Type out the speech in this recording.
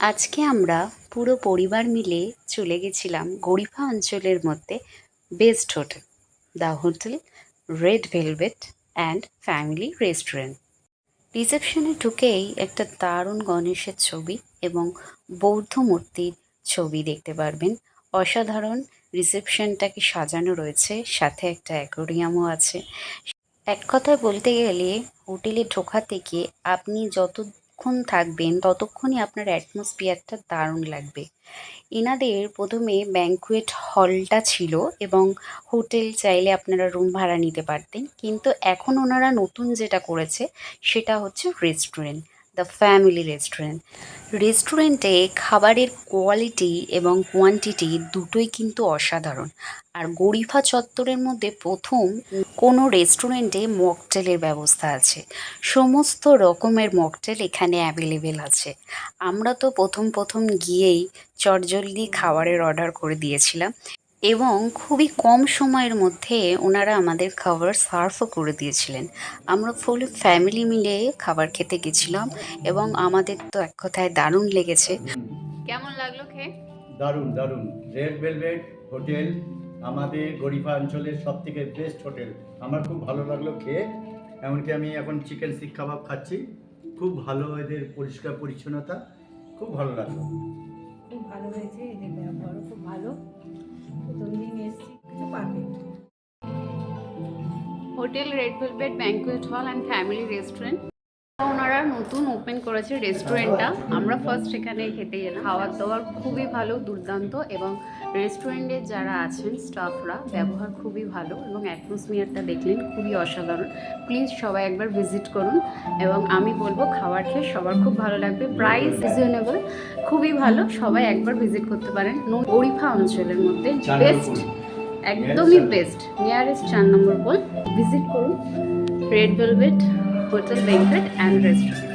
আজকে আমরা পুরো পরিবার মিলে চলে গেছিলাম গরিফা অঞ্চলের মধ্যে best hotel, the hotel red velvet and family restaurant. রিসেপশনে ঢুকেই একটা দারুণ গণেশের ছবি এবং বৌদ্ধ মূর্তির ছবি দেখতে পারবেন। অসাধারণ রিসেপশনটাকে সাজানো রয়েছে, সাথে একটা অ্যাকোরিয়ামও আছে। এক কথায় বলতে গেলে হোটেলে ঢোকা থেকে আপনি যতক্ষণ থাকবেন, ততক্ষণই আপনার অ্যাটমসফিয়ারটা দারুণ লাগবে। এনাদের প্রথমে ব্যাঙ্কুয়েট হলটা ছিল এবং হোটেল চাইলে আপনারা রুম ভাড়া নিতে পারতেন। কিন্তু এখন ওনারা নতুন যেটা করেছে, সেটা হচ্ছে রেস্টুরেন্ট দ্য ফ্যামিলি রেস্টুরেন্ট। রেস্টুরেন্টে খাবারের কোয়ালিটি এবং কোয়ান্টিটি দুটোই কিন্তু অসাধারণ। আর গরিফা চত্বরের মধ্যে প্রথম কোনো রেস্টুরেন্টে মকটেলের ব্যবস্থা আছে। সমস্ত রকমের মকটেল এখানে অ্যাভেলেবেল আছে। আমরা তো প্রথম প্রথম গিয়েই চটজলদি খাবারের অর্ডার করে দিয়েছিলাম। এবং খুবই কম সময়ের মধ্যে ওনারা আমাদের খাবার সার্ভও করে দিয়েছিলেন। আমরা ফুল ফ্যামিলি মিলে খাবার খেতে গেছিলাম এবং আমাদের তো এক কথায় দারুণ লেগেছে। কেমন লাগল খেয়ে? দারুণ দারুণ। রেড ভেলভেট হোটেল আমাদের গরিফা অঞ্চলের সব থেকে বেস্ট হোটেল। আমার খুব ভালো লাগল খেয়ে এমনকি আমি এখন চিকেন শিক কাবাব খাচ্ছি। খুব ভালো এদের পরিষ্কার পরিচ্ছন্নতা খুব ভালো লাগল। Hotel red velvet banquet hall and family restaurant ওনারা নতুন ওপেন করেছে রেস্টুরেন্টটা আমরা ফার্স্ট এখানে খেতে গেলাম খাওয়ার দাওয়ার খুবই ভালো দুর্দান্ত এবং রেস্টুরেন্টের যারা আছেন স্টাফরা ব্যবহার খুবই ভালো এবং অ্যাটমসফিয়ারটা দেখলেন খুবই অসাধারণ। প্লিজ সবাই একবার ভিজিট করুন এবং আমি বলব খাবার খেয়ে সবার খুব ভালো লাগবে। প্রাইস রিজনেবল খুবই ভালো। সবাই একবার ভিজিট করতে পারেন। গরিফা অঞ্চলের মধ্যে বেস্ট। একদমই বেস্ট নিয়ারেস্ট চার নম্বর পোল ভিজিট করুন. Red velvet hotel banquet and restaurant